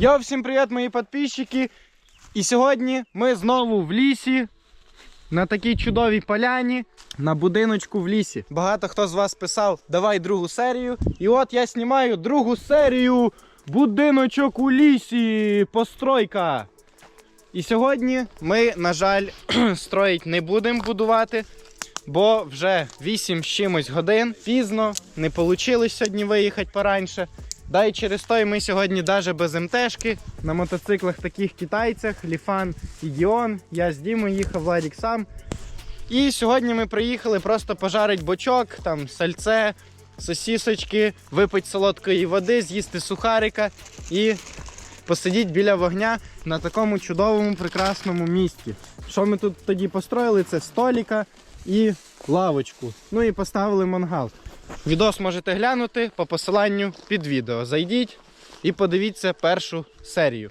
Йо, всім привіт, мої підписчики. І сьогодні ми знову в лісі, на такій чудовій поляні, на будиночку в лісі. Багато хто з вас писав, давай другу серію. І от я знімаю другу серію Будиночок у лісі. Постройка. І сьогодні ми, на жаль, строїть не будемо будувати, бо вже 8 з чимось годин. Пізно, не вийшло сьогодні виїхати пораньше. Да і через то і ми сьогодні навіть без МТшки на мотоциклах таких китайцях, Ліфан і Діон. Я з Дімою їхав, Владік сам. І сьогодні ми приїхали просто пожарити бочок, там сальце, сосісочки, випити солодкої води, з'їсти сухарика і посидіти біля вогня на такому чудовому прекрасному місці. Що ми тут тоді построїли? Це століка і лавочку. Ну і поставили мангал. Відос можете глянути по посиланню під відео. Зайдіть і подивіться першу серію.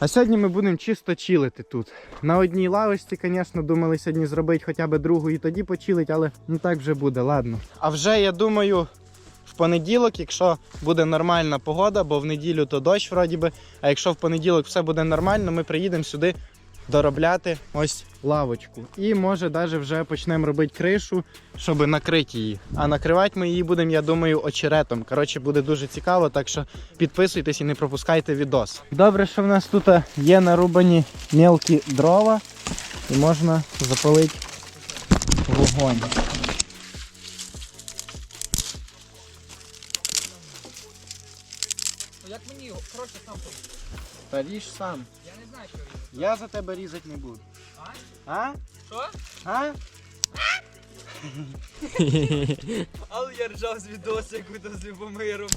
А сьогодні ми будемо чисто чилити тут. На одній лавочці, звісно, думали сьогодні зробити хоча б другу і тоді почилить, але ну так вже буде, ладно. А вже я думаю, в понеділок, якщо буде нормальна погода, бо в неділю то дощ вроді би, а якщо в понеділок все буде нормально, ми приїдемо сюди доробляти ось лавочку. І може навіть вже почнемо робити кришу, щоб накрити її. А накривати ми її будемо, я думаю, очеретом. Коротше, буде дуже цікаво, так що підписуйтесь і не пропускайте відос. Добре, що в нас тут є нарубані мелкі дрова і можна запалити вогонь. Ну як мені коротше сам? Та ріж сам. Я за тебе різати не буду. А? Що? А? Але я ржав з відосу, як ви з Любомиром.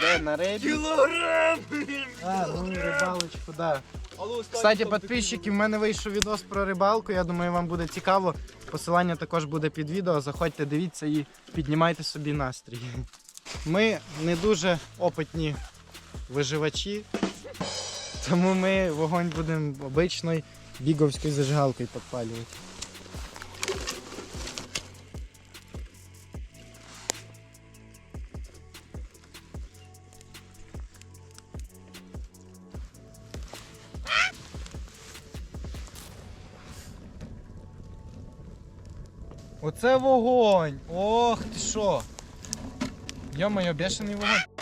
Де на рибі? Кілограм! А, ну і рибалочку, да. Кстати, підписчики, в мене вийшов відос про рибалку. Я думаю, вам буде цікаво. Посилання також буде під відео. Заходьте, дивіться і піднімайте собі настрій. Ми не дуже опитні виживачі, тому ми вогонь будемо обичною біговською зажигалкою підпалювати. Оце вогонь! Ох ти що! Йо-моє, бешений вогонь.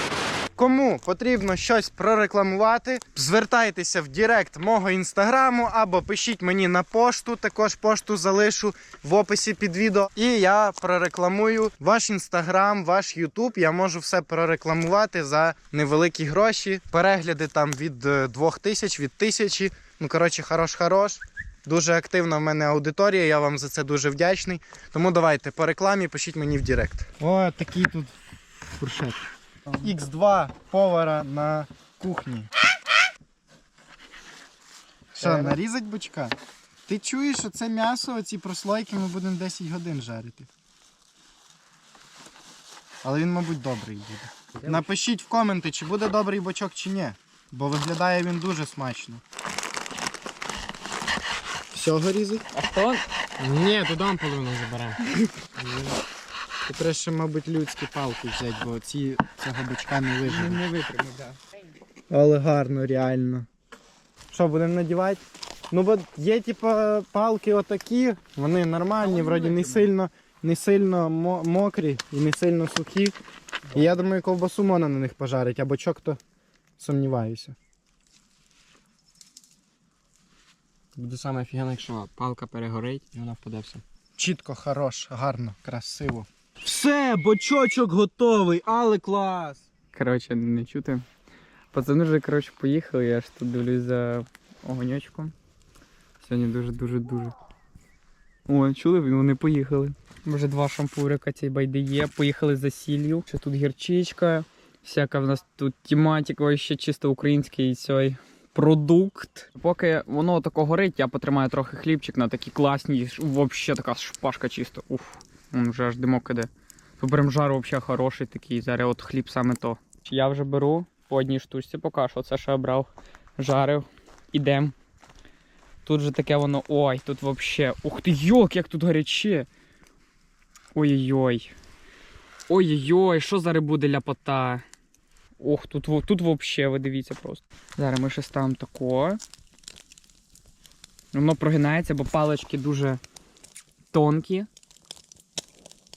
Кому потрібно щось прорекламувати, звертайтеся в Директ мого інстаграму або пишіть мені на пошту. Також пошту залишу в описі під відео. І я прорекламую ваш інстаграм, ваш ютуб. Я можу все прорекламувати за невеликі гроші. Перегляди там від е, 2000, від 1000. Ну коротше, хорош-хорош. Дуже активна в мене аудиторія, я вам за це дуже вдячний. Тому давайте по рекламі пишіть мені в Директ. О, такий тут фуршет. Х2 повара на кухні. Що, нарізать бочка? Ти чуєш, що це м'ясо, оці прослойки ми будемо 10 годин жарити. Але він, мабуть, добрий буде. Напишіть в коменти, чи буде добрий бочок, чи ні. Бо виглядає він дуже смачно. Всього різать? А хто? Ні, туди половину заберемо. І треба ще, мабуть, людські палки взяти, бо ці цього бочка не виживе. Не витриму, так. Але гарно, реально. Що, будемо надівати? Ну, бо є, типа, палки отакі, вони нормальні, вроді не сильно, не сильно мокрі і не сильно сухі. І я думаю, ковбасу можна на них пожарити, а бочок то сумніваюся. Буде саме офігенно, якщо палка перегорить і вона впаде все. Чітко, хорош, гарно, красиво. Все, бочочок готовий, але клас! Коротше, не чути. Пацани вже коротше, поїхали, я ж тут дивлюсь за огоньочком. Сьогодні дуже-дуже-дуже. О, чули, вони поїхали. Вже два шампурика цієї байди є. Поїхали за сіллю. Ще тут гірчичка, всяка в нас тут тематика, ще чисто український цей продукт. Поки воно тако горить, я потримаю трохи хлібчик на такі класні, взагалі така шпажка чисто. Уф, вже аж димок іде. Прям жар взагалі хороший такий. Зараз от хліб саме то. Я вже беру по одній штучці, поки що це я брав, жарив, ідем. Тут же таке воно. Ой, тут взагалі. Ух ти, йок, як тут гаряче. Ой-ой-ой. Ой-ой-ой, що зараз буде ляпота. Ох, тут, тут взагалі, ви дивіться просто. Зараз ми ще ставимо тако. Воно прогинається, бо палички дуже тонкі.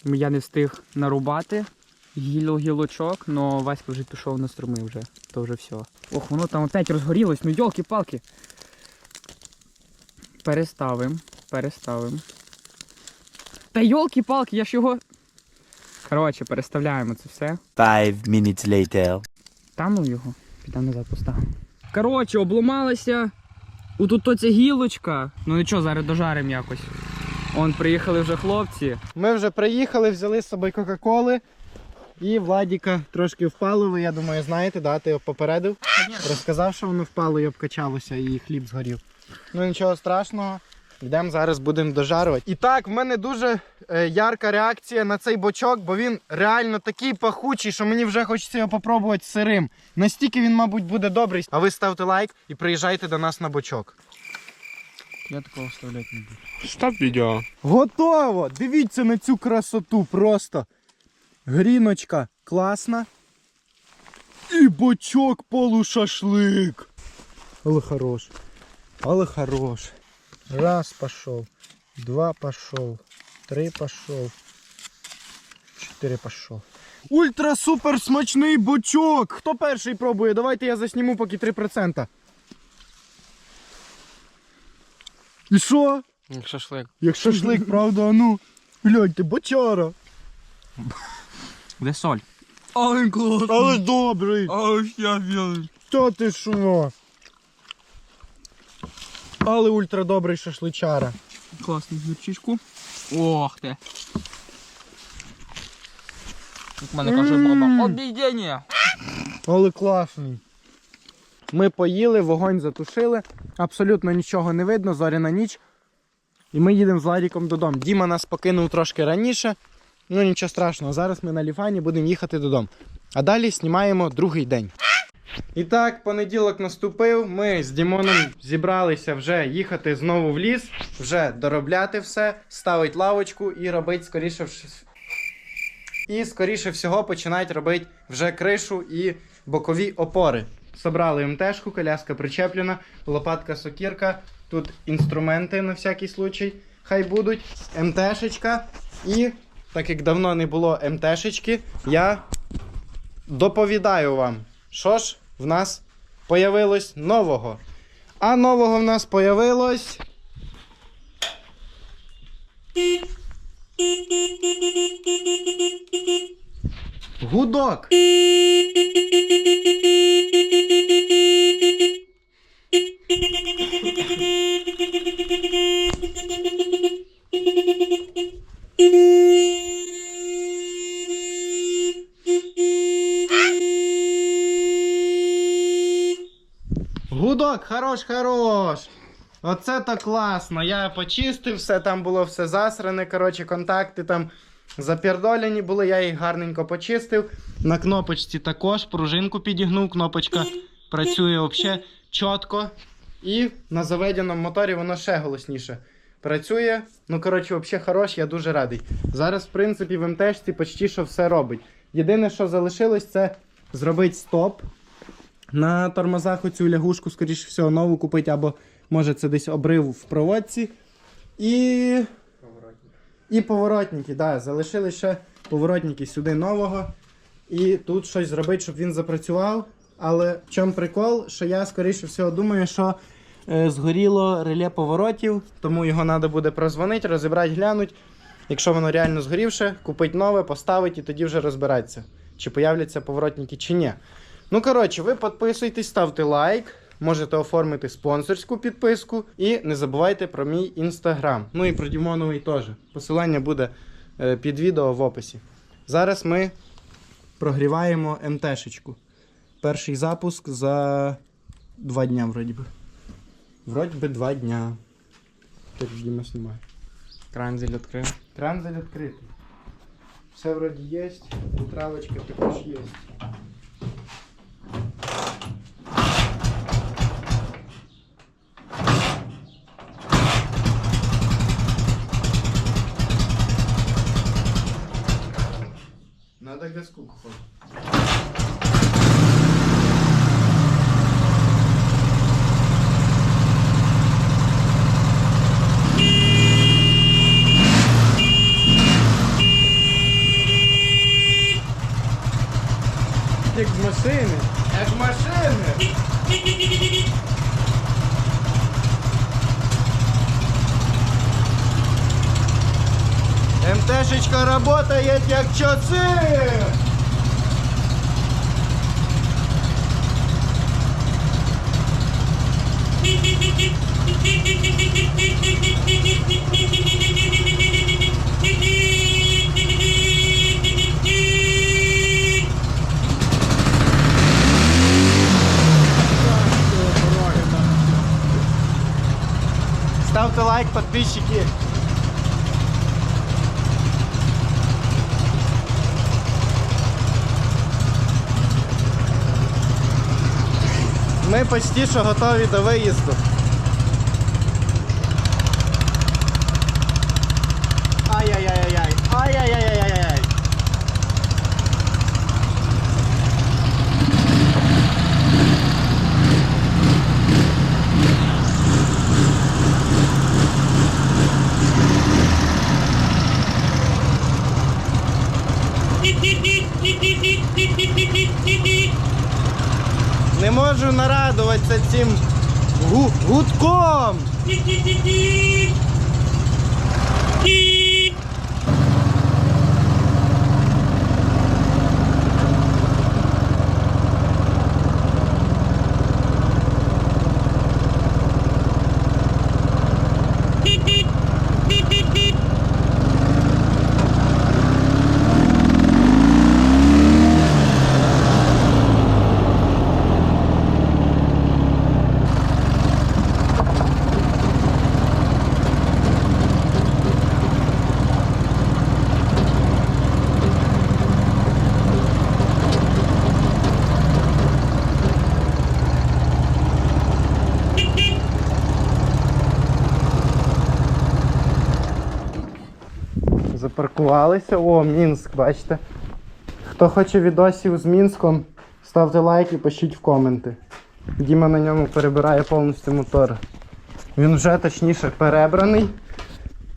Я не встиг нарубати гіл гілочок, але Васька вже пішов на струми вже. То вже все. Ох, воно там опять розгорілось, ну йолки-палки. Переставим, переставим. Та йолки-палки, я ж його. Коротше, переставляємо це все. Five minutes later. Та ну його, підемо назад поставимо. Коротше, обламалася. Отут то ця гілочка. Ну нічого, зараз дожаримо якось. Он приїхали вже хлопці. Ми вже приїхали, взяли з собою Кока-Коли. І Владіка трошки впало, ви, я думаю, знаєте, да? ти його попередив. Розказав, що воно впало і обкачалося, і хліб згорів. Ну нічого страшного. Йдемо зараз будемо дожарувати. І так, в мене дуже е, ярка реакція на цей бочок, бо він реально такий пахучий, що мені вже хочеться його попробувати сирим. Настільки він, мабуть, буде добрий. А ви ставте лайк і приїжджайте до нас на бочок. Я такого вставляти не буду. Стоп відео. Готово! Дивіться на цю красоту просто. Гріночка класна. І бочок полушашлик. Але хорош. Але хорош. Раз пошел. Два пошел. Три пошел. Чотири пошел. Ультра супер смачний бочок! Хто перший пробує? Давайте я засніму поки 3%. І що? Як шашлик. Як шашлик, правда, а ну. Гляньте, бочара. Де соль? Ой, клас. Але добрий. Ой, я білий. Та ти що? Але ультрадобрий шашличара. Класну гірчичку. Ох ти. Як в мене каже баба. Обійдення. Але класний. Ми поїли, вогонь затушили. Абсолютно нічого не видно, зоряна ніч. І ми їдемо з Ладіком додому. Діма нас покинув трошки раніше. Ну нічого страшного, зараз ми на ліфані будемо їхати додому. А далі знімаємо другий день. І так, понеділок наступив. Ми з Дімоном зібралися вже їхати знову в ліс, вже доробляти все, ставити лавочку і робити скоріше і скоріше всього починають робити вже кришу і бокові опори. Собрали МТшку, коляска причеплена, лопатка сокірка. Тут інструменти на всякий случай. Хай будуть. МТшечка. І, так як давно не було МТшечки, я доповідаю вам, що ж в нас появилось нового. А нового в нас появилось. Гудок. Гудок, хорош, хорош. Оце то класно. Я почистив все, там було все засране. Коротше, контакти там запердоляні були, я їх гарненько почистив. На кнопочці також пружинку підігнув, кнопочка працює взагалі чітко. І на заведеному моторі воно ще голосніше працює. Ну, коротше, взагалі хорош, я дуже радий. Зараз, в принципі, в МТшці почти що все робить. Єдине, що залишилось, це зробити стоп. На тормозах оцю лягушку, скоріше всього, нову купити, або може це десь обрив в проводці. І. І поворотники, да, залишили ще поворотники сюди нового. І тут щось зробити, щоб він запрацював. Але в чому прикол, що я скоріше всього думаю, що е, згоріло реле поворотів, тому його треба буде прозвонити, розібрати, глянути. Якщо воно реально згорівше, купити нове, поставити і тоді вже розбиратися, чи появляться поворотники, чи ні. Ну, коротше, ви підписуйтесь, ставте лайк, можете оформити спонсорську підписку і не забувайте про мій інстаграм. Ну і про Дімоновий теж. Посилання буде е, під відео в описі. Зараз ми прогріваємо МТшечку. Перший запуск за два дня, вроді би. Вроді би два дня. Так Діма знімає. Кранзель відкрив. Транзель відкритий. Все вроді є, травочка також є. desculpa. Работает як часи! Ставте лайк, подписчики. Ми почти що готові до виїзду. Ай-яй-яй-яй-яй. Ай-яй-яй-яй-яй. Не можу нарадуватися цим гу- гудком. Запаркувалися. О, Мінськ, бачите. Хто хоче відосів з Мінськом, ставте лайк і пишіть в коменти. Діма на ньому перебирає повністю мотор. Він вже точніше перебраний.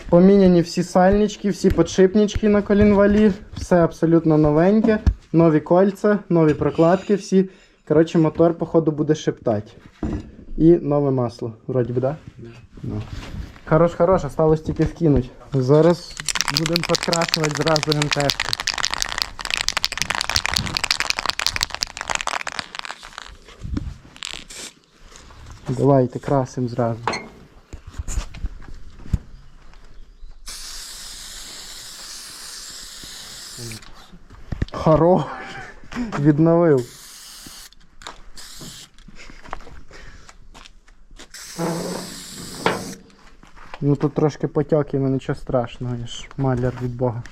Поміняні всі сальнички, всі подшипнички на колінвалі, все абсолютно новеньке, нові кольця, нові прокладки всі. Коротше, мотор, походу, буде шептати. І нове масло. Вроді би, так? Да? Ну. Хорош, хорош, осталось тільки вкинуть. Зараз будемо підкрашувати зразу МТшку. Давайте красим зразу. Хорош. Відновив. Ну тут трошки потьоки, але нічого страшного, я ж маляр від Бога.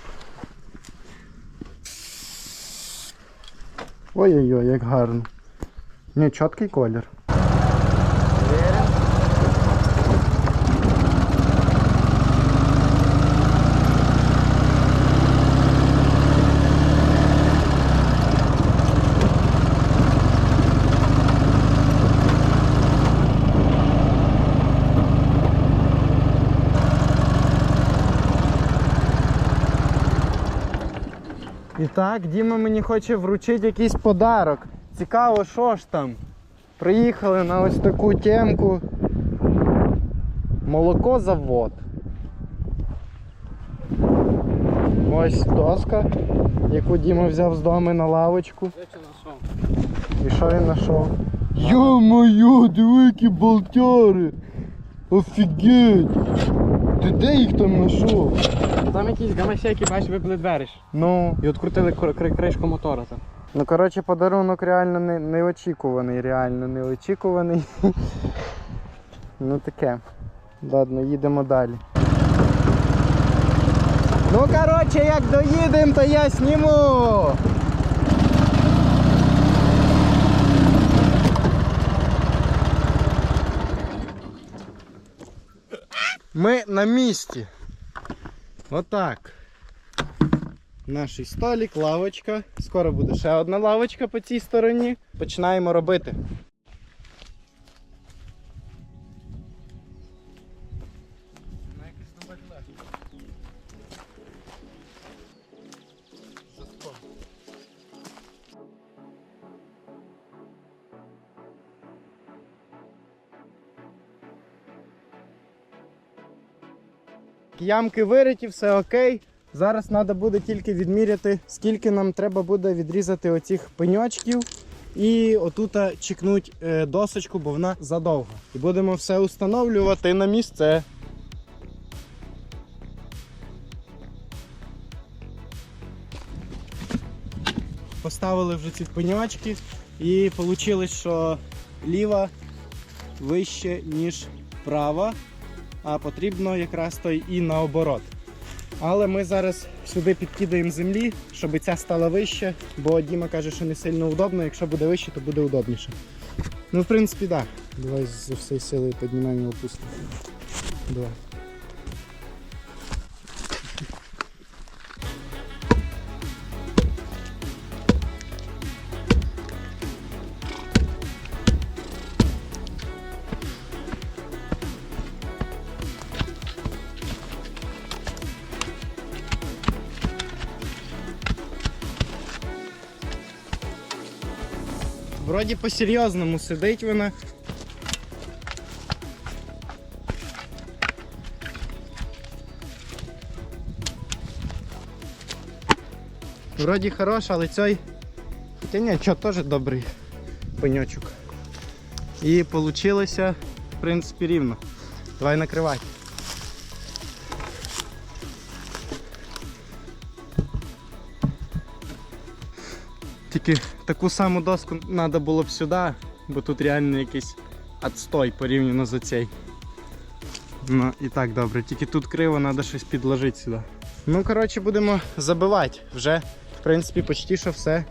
Ой-ой-ой, як гарно. Ні, чіткий колір. І так, Діма мені хоче вручити якийсь подарок. Цікаво, що ж там. Приїхали на ось таку темку. Молокозавод. Ось доска, яку Діма взяв з дому на лавочку. І що він знайшов? Йо-моє, диви, болтяри! Офігеть! Ти де їх там знайшов? Там якісь гамасяки, бачиш, вибили двері. ж. Ну. І відкрутили кр- кри- кришку мотора. Там. Ну, коротше, подарунок реально не, неочікуваний, реально неочікуваний. ну таке. Ладно, їдемо далі. Ну, коротше, як доїдемо, то я зніму. Ми на місці. Отак. Наш столик, лавочка. Скоро буде ще одна лавочка по цій стороні. Починаємо робити. Ямки вириті, все окей. Зараз треба буде тільки відміряти, скільки нам треба буде відрізати оцих пеньочків. І отута чекнуть е, досочку, бо вона задовга. І будемо все установлювати на місце. Поставили вже ці пеньочки і вийшло, що ліва вище, ніж права, а потрібно якраз то і наоборот. Але ми зараз сюди підкидаємо землі, щоб ця стала вище, бо Діма каже, що не сильно удобно. Якщо буде вище, то буде удобніше. Ну, в принципі, так. Да. Давай з усієї сили піднімаємо опустимо. Давай. Вроді по-серйозному сидить вона. Вроді хороша, але цей. Хоча ні, що теж добрий пеньочок. І вийшло, в принципі, рівно. Давай накривай. Тільки таку саму доску треба було б сюди, бо тут реально якийсь отстой порівняно з цей. Ну і так добре, тільки тут криво, треба щось підложити сюди. Ну, коротше, будемо забивати. Вже, в принципі, почти що все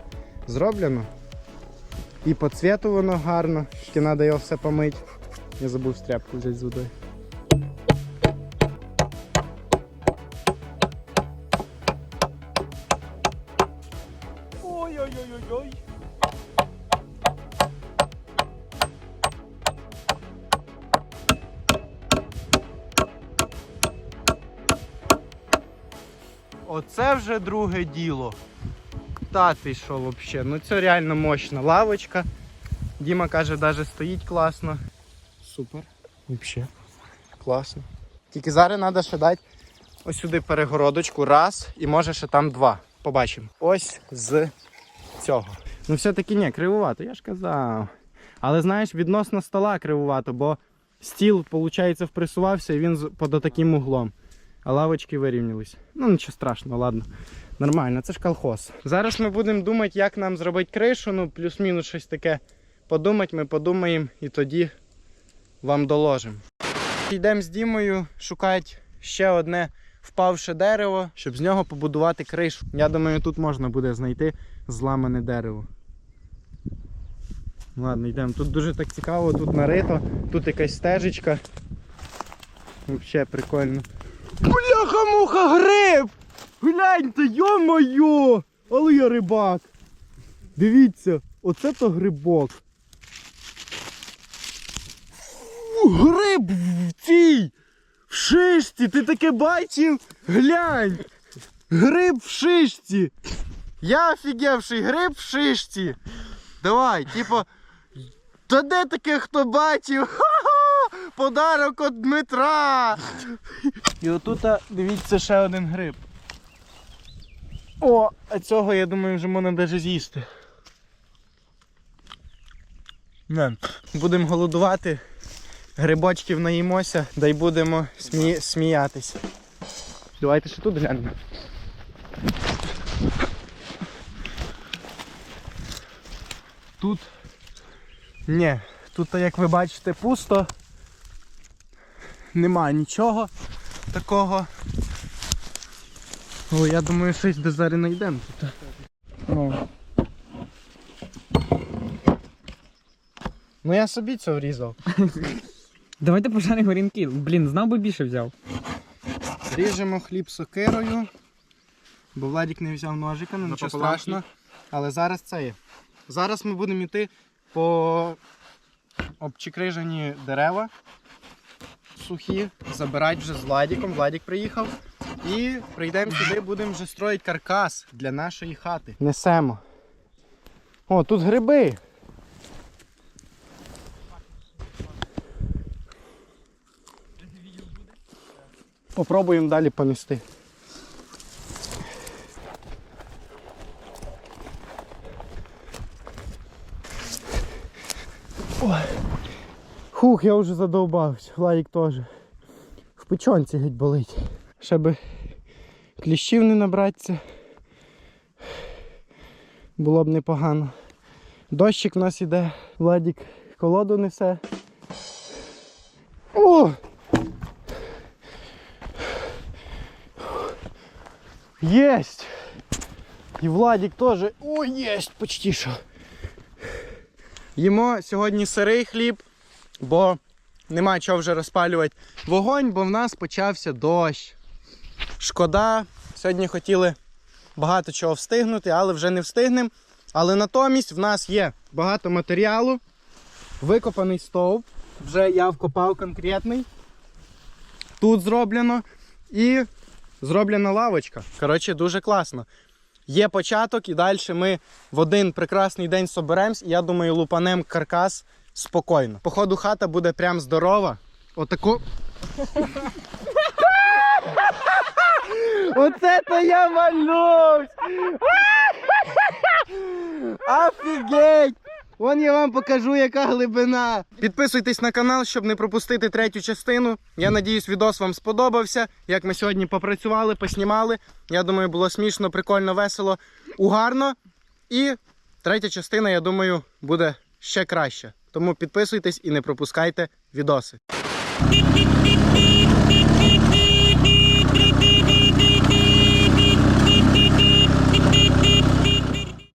зроблено. І по цвету воно гарно, тільки треба його все помити. Я забув стряпку взяти з водою. Оце вже друге діло. Та ти що взагалі? Ну це реально мощна лавочка. Діма каже, навіть стоїть класно. Супер. Взагалі. Класно. Тільки зараз треба ще дати ось сюди перегородочку. Раз і може ще там два. Побачимо. Ось з цього. Ну все-таки ні, кривувато, я ж казав. Але знаєш, відносно стола кривувато, бо стіл, виходить, впресувався і він під таким углом. А лавочки вирівнялись. Ну нічого страшного, ладно. Нормально, це ж колхоз. Зараз ми будемо думати, як нам зробити кришу, ну плюс-мінус щось таке. Подумати, ми подумаємо і тоді вам доложимо. Йдемо з Дімою шукати ще одне впавше дерево, щоб з нього побудувати кришу. Я думаю, тут можна буде знайти зламане дерево. Ладно, йдемо. Тут дуже так цікаво, тут нарито, тут якась стежечка. Взагалі прикольно. Бляха-муха, гриб! Гляньте, йо-моє! Але я рибак! Дивіться, оце то грибок. Гриб в цій! В шишці! Ти таке бачив? Глянь! Гриб в шишці! Я офігевший, гриб в шишці! Давай, типу. Та де таке хто бачив? Ха-ха! Подарок від Дмитра! І отут, дивіться, ще один гриб. О, а цього, я думаю, вже можна навіть з'їсти. Не. Будемо голодувати, грибочків наїмося, да й будемо смі... сміятися. Давайте ще тут глянемо. Тут. Ні, тут, як ви бачите, пусто. Нема нічого такого. О, я думаю, щось де зараз знайдемо тут. Ну. ну я собі це врізав. Давайте пожаримо горінки. Блін, знав би більше взяв. Ріжемо хліб сокирою. Бо Владик не взяв ножика, ну нічого страшного. Але зараз це є. Зараз ми будемо йти по обчикрижені дерева сухі, забирати вже з Владиком. Владик приїхав. І прийдемо сюди, будемо вже строїти каркас для нашої хати. Несемо. О, тут гриби. Попробуємо далі понести. Хух, я вже задовбався. Владик теж. В печонці геть болить. Ще би кліщів не набратися. Було б непогано. Дощик в нас іде, Владик колоду несе. О! Єсть! І Владик теж. О, єсть! Почти що. Їмо сьогодні сирий хліб, бо нема чого вже розпалювати вогонь, бо в нас почався дощ. Шкода, сьогодні хотіли багато чого встигнути, але вже не встигнемо. Але натомість в нас є багато матеріалу, викопаний стовп. Вже я вкопав конкретний. Тут зроблено. І зроблена лавочка. Коротше, дуже класно. Є початок, і далі ми в один прекрасний день соберемось, і я думаю, лупанем каркас спокійно. Походу, хата буде прям здорова. Отаку. Оце то я малюсь! Офігеть! Вон я вам покажу, яка глибина. Підписуйтесь на канал, щоб не пропустити третю частину. Я надіюсь, відос вам сподобався. Як ми сьогодні попрацювали, поснімали. Я думаю, було смішно, прикольно, весело, угарно. І третя частина, я думаю, буде ще краще. Тому підписуйтесь і не пропускайте відоси.